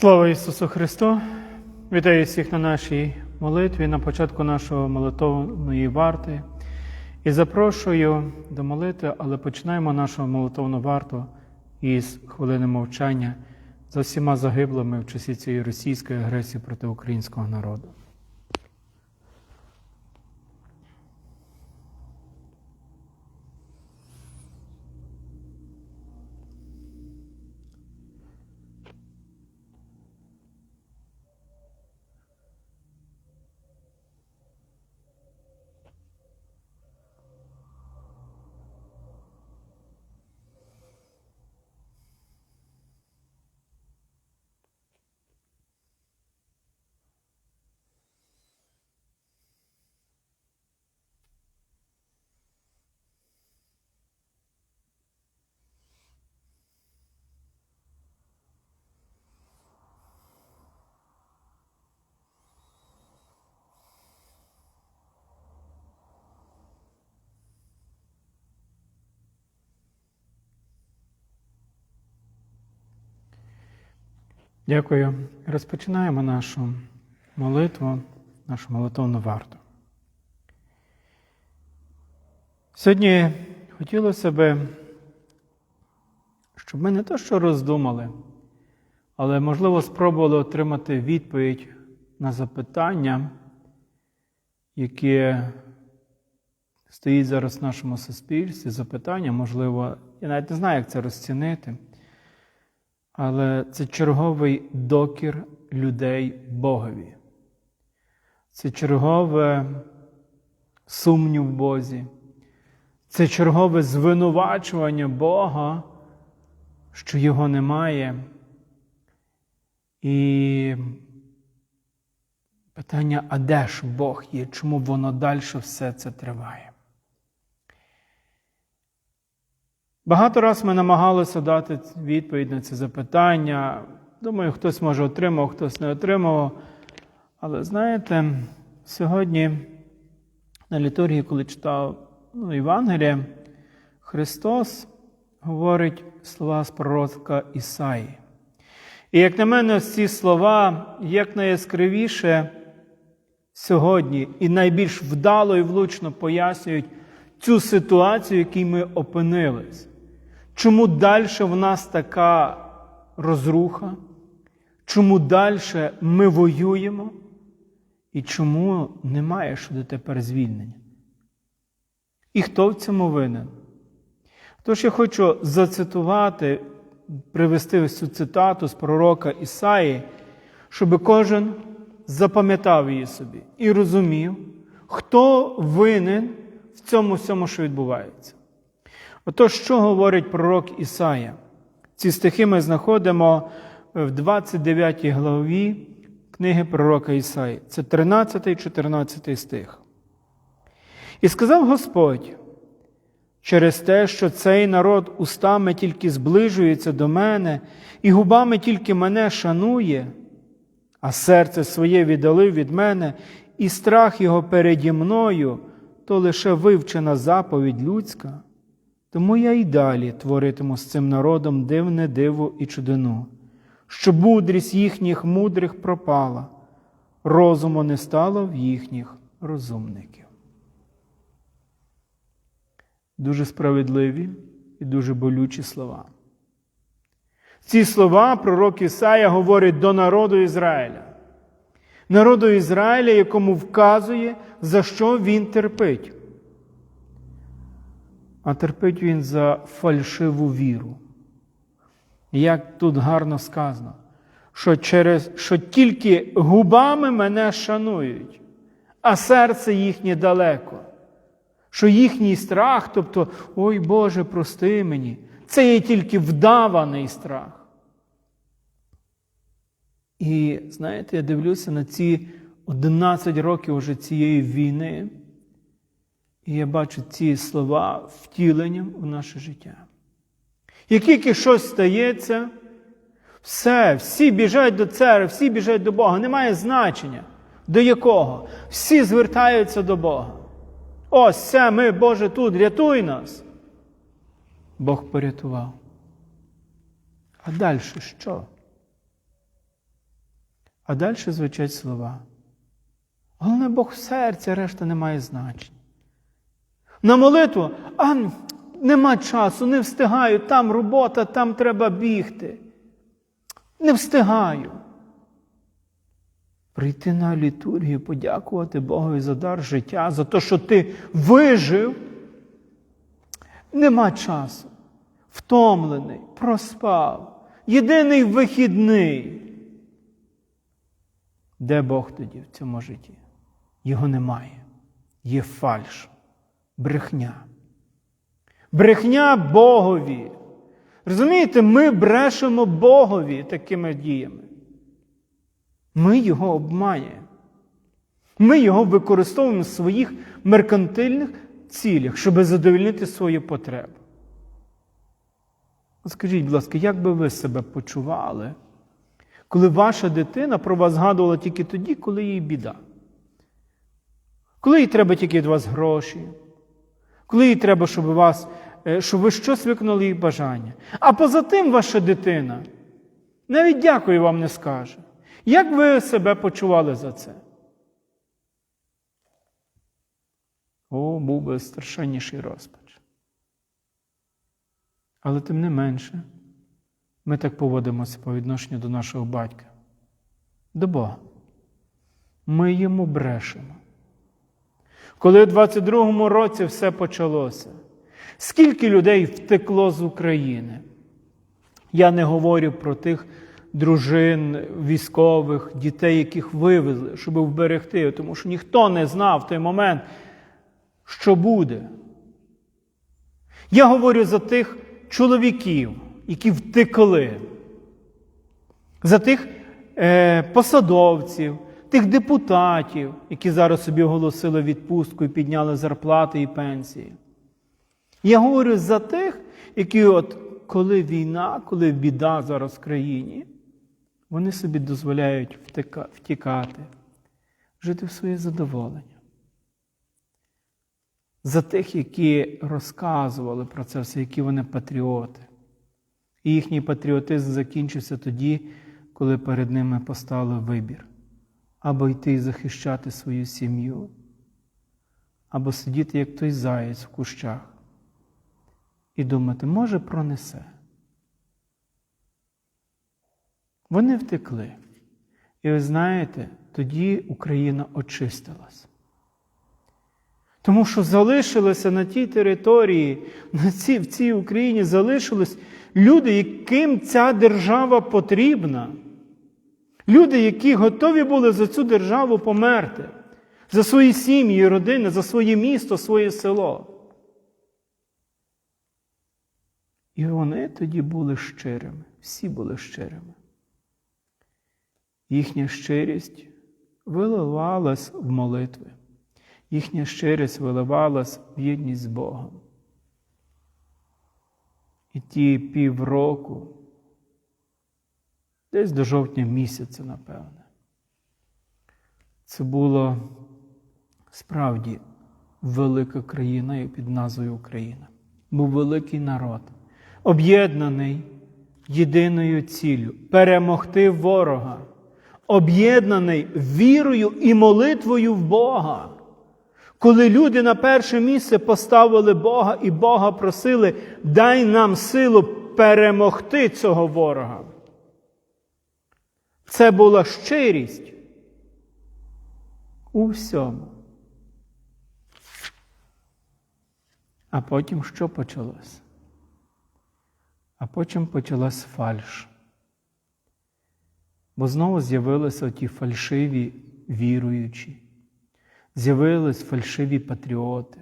Слава Ісусу Христу! Вітаю всіх на нашій молитві, на початку нашого молитовної варти. І запрошую до молитви, але починаємо нашу молитовну варту із хвилини мовчання за всіма загиблими в часі цієї російської агресії проти українського народу. Дякую. Розпочинаємо нашу молитву, нашу молитовну варту. Сьогодні хотілося би, щоб ми не то що роздумали, але, можливо, спробували отримати відповідь на запитання, яке стоїть зараз в нашому суспільстві. Запитання, можливо, я навіть не знаю, як це розцінити. Але це черговий докір людей Богові. Це чергове сумнів в Бозі. Це чергове звинувачування Бога, що його немає. І питання, а де ж Бог є? Чому воно далі все це триває? Багато раз ми намагалися дати відповідь на це запитання. Думаю, хтось може отримав, хтось не отримав. Але знаєте, сьогодні на літургії, коли читав ну, Євангеліє, Христос говорить слова з пророка Ісаї. І як на мене, ці слова як найяскравіше сьогодні і найбільш вдало і влучно пояснюють цю ситуацію, в якій ми опинились. Чому далі в нас така розруха? Чому далі ми воюємо? І чому немає щодо тепер звільнення? І хто в цьому винен? Тож я хочу зацитувати, привести ось цю цитату з пророка Ісаї, щоб кожен запам'ятав її собі і розумів, хто винен в цьому всьому, що відбувається. Отож, що говорить пророк Ісая? Ці стихи ми знаходимо в 29 главі книги пророка Ісаї. Це 13 14 стих. І сказав Господь, через те, що цей народ устами тільки зближується до мене, і губами тільки мене шанує, а серце своє віддалив від мене, і страх його переді мною, то лише вивчена заповідь людська. Тому я й далі творитиму з цим народом дивне диво і чудину, що мудрість їхніх мудрих пропала, розуму не стало в їхніх розумників. Дуже справедливі і дуже болючі слова. Ці слова пророк Ісая говорить до народу Ізраїля, народу Ізраїля, якому вказує, за що він терпить а терпить він за фальшиву віру. Як тут гарно сказано, що, через, що тільки губами мене шанують, а серце їхнє далеко. Що їхній страх, тобто, ой Боже, прости мені, це є тільки вдаваний страх. І знаєте, я дивлюся на ці 11 років уже цієї війни. І я бачу ці слова втіленням в наше життя. Як тільки щось стається, все, всі біжать до церкви, всі біжать до Бога. Немає значення, до якого. Всі звертаються до Бога. Ось все, ми, Боже, тут, рятуй нас. Бог порятував. А далі що? А далі звучать слова. Головне Бог в серці, решта не має значення. На молитву, а нема часу, не встигаю, там робота, там треба бігти. Не встигаю. Прийти на літургію, подякувати Богові за дар життя, за те, що ти вижив. Нема часу. Втомлений, проспав. Єдиний вихідний. Де Бог тоді в цьому житті? Його немає. Є фальш, брехня. Брехня Богові. Розумієте, ми брешемо Богові такими діями. Ми його обманюємо. Ми його використовуємо в своїх меркантильних цілях, щоб задовольнити свою потребу. Скажіть, будь ласка, як би ви себе почували, коли ваша дитина про вас згадувала тільки тоді, коли їй біда? Коли їй треба тільки від вас гроші, коли їй треба, щоб, вас, е, щоб ви щось виконали їх бажання. А поза тим ваша дитина навіть дякую вам не скаже. Як ви себе почували за це? О, був би страшенніший розпач. Але тим не менше, ми так поводимося по відношенню до нашого батька, до Бога. Ми йому брешемо. Коли у 22-му році все почалося, скільки людей втекло з України? Я не говорю про тих дружин, військових, дітей, яких вивезли, щоб вберегти, тому що ніхто не знав в той момент, що буде. Я говорю за тих чоловіків, які втекли, за тих е, посадовців, тих депутатів, які зараз собі оголосили відпустку і підняли зарплати і пенсії. Я говорю за тих, які, от коли війна, коли біда зараз в країні, вони собі дозволяють втікати, жити в своє задоволення. За тих, які розказували про це все, які вони патріоти. І їхній патріотизм закінчився тоді, коли перед ними поставили вибір або йти захищати свою сім'ю, або сидіти, як той заєць в кущах, і думати, може, пронесе. Вони втекли. І ви знаєте, тоді Україна очистилась. Тому що залишилося на тій території, на цій, в цій Україні залишились люди, яким ця держава потрібна. Люди, які готові були за цю державу померти, за свої сім'ї, родини, за своє місто, своє село. І вони тоді були щирими, всі були щирими. Їхня щирість виливалась в молитви, їхня щирість виливалась в єдність з Богом. І ті півроку, десь до жовтня місяця, напевне, це було справді велика країна під назвою Україна. Був великий народ, об'єднаний єдиною ціллю перемогти ворога об'єднаний вірою і молитвою в Бога. Коли люди на перше місце поставили Бога і Бога просили, дай нам силу перемогти цього ворога. Це була щирість у всьому. А потім що почалось? А потім почалась фальш. Бо знову з'явилися ті фальшиві віруючі, з'явились фальшиві патріоти,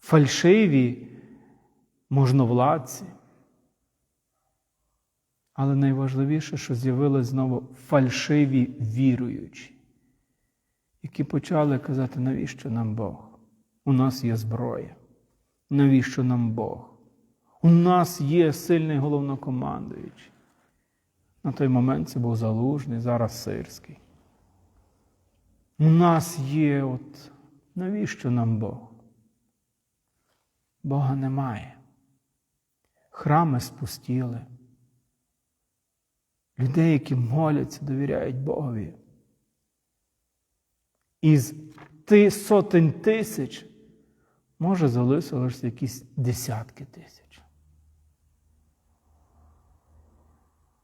фальшиві можновладці. Але найважливіше, що з'явились знову фальшиві віруючі, які почали казати, навіщо нам Бог? У нас є зброя. Навіщо нам Бог? У нас є сильний головнокомандуючий. На той момент це був залужний, зараз сирський. У нас є, от навіщо нам Бог? Бога немає. Храми спустіли. Людей, які моляться, довіряють Богові. Із ти сотень тисяч може залишилося якісь десятки тисяч.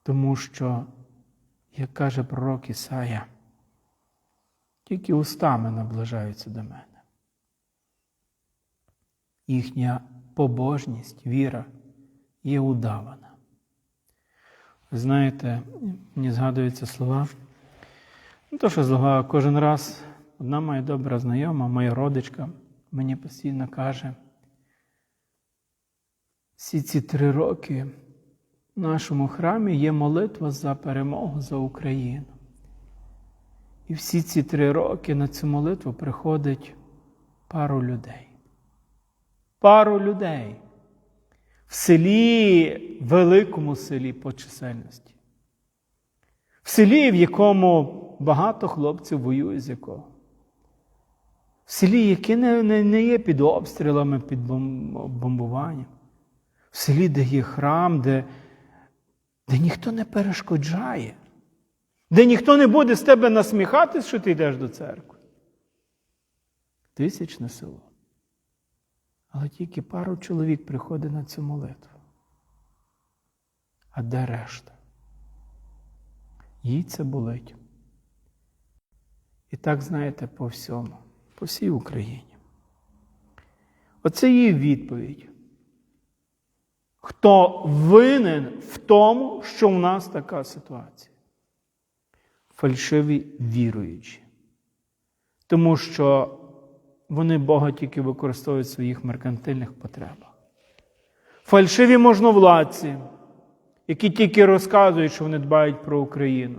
Тому що, як каже пророк Ісая, тільки устами наближаються до мене. Їхня побожність, віра є удавана. Знаєте, мені згадуються слова. Не то, що слова кожен раз одна моя добра знайома, моя родичка, мені постійно каже, всі ці три роки в нашому храмі є молитва за перемогу за Україну. І всі ці три роки на цю молитву приходить пару людей. Пару людей в селі, великому селі по чисельності. В селі, в якому багато хлопців воює з якого. В селі, яке не, не, не є під обстрілами, під бомбуванням. В селі, де є храм, де, де ніхто не перешкоджає, де ніхто не буде з тебе насміхатись, що ти йдеш до церкви. Тисячне село. Але тільки пару чоловік приходить на цю молитву. А де решта? Їй це болить. І так, знаєте, по всьому, по всій Україні. Оце її відповідь. Хто винен в тому, що в нас така ситуація? Фальшиві віруючі. Тому що вони Бога тільки використовують в своїх меркантильних потребах. Фальшиві можновладці, які тільки розказують, що вони дбають про Україну,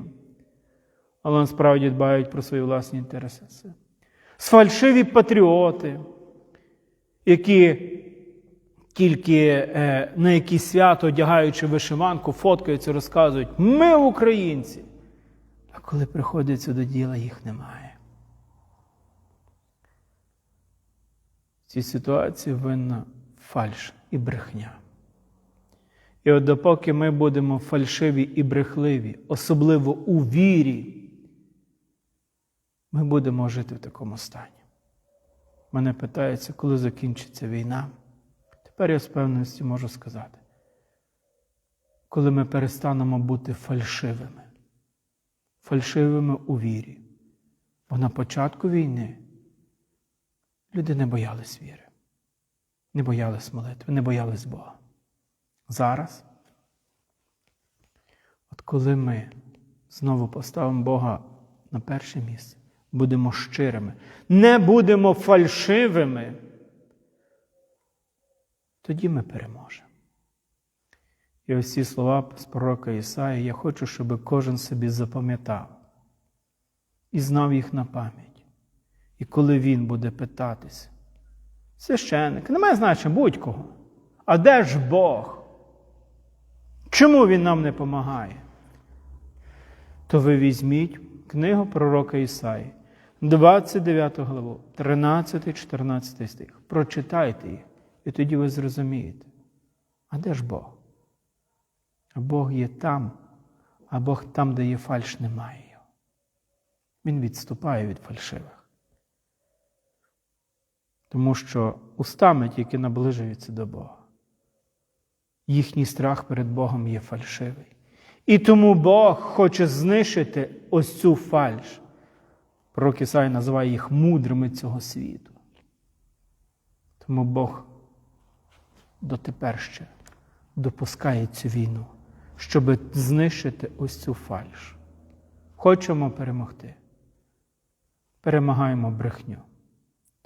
але насправді дбають про свої власні інтереси. Сфальшиві патріоти, які тільки е, на якісь свято, одягаючи вишиванку, фоткаються, розказують, ми українці. А коли приходиться до діла, їх немає. В цій ситуації винна фальш і брехня. І от допоки ми будемо фальшиві і брехливі, особливо у вірі, ми будемо жити в такому стані. Мене питається, коли закінчиться війна. Тепер я з певністю можу сказати, коли ми перестанемо бути фальшивими, фальшивими у вірі. Бо на початку війни люди не боялись віри, не боялись молитви, не боялись Бога. Зараз, от коли ми знову поставимо Бога на перше місце, будемо щирими, не будемо фальшивими, тоді ми переможемо. І ось ці слова з пророка Ісаї я хочу, щоб кожен собі запам'ятав і знав їх на пам'ять. І коли він буде питатись, священник, немає значення будь-кого. А де ж Бог? Чому Він нам не допомагає? То ви візьміть книгу пророка Ісаї, 29 главу, 13-14 стих. Прочитайте їх, і тоді ви зрозумієте. А де ж Бог? А Бог є там, а Бог там, де є фальш, немає його. Він відступає від фальшивих. Тому що устами тільки наближуються до Бога. Їхній страх перед Богом є фальшивий. І тому Бог хоче знищити ось цю фальш. Пророк Ісай називає їх мудрими цього світу. Тому Бог дотепер ще допускає цю війну, щоб знищити ось цю фальш. Хочемо перемогти. Перемагаємо брехню.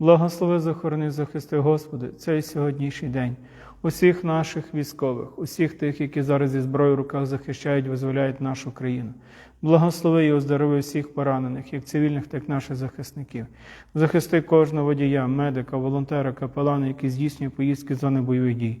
Благослови, захорони, захисти, Господи, цей сьогоднішній день. Усіх наших військових, усіх тих, які зараз зі зброєю в руках захищають, визволяють нашу країну. Благослови і оздорови всіх поранених, як цивільних, так і наших захисників. Захисти кожного водія, медика, волонтера, капелана, які здійснюють поїздки з зони бойових дій.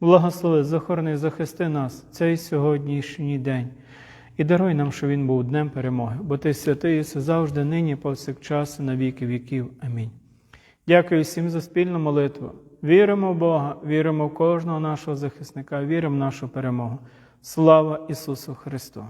благослови, захорони, захисти нас цей сьогоднішній день. І даруй нам, що він був днем перемоги, бо Ти святий єси завжди, нині, повсякчас, на віки віків. Амінь. Дякую всім за спільну молитву. Віримо в Бога, віримо в кожного нашого захисника, віримо в нашу перемогу. Слава Ісусу Христу!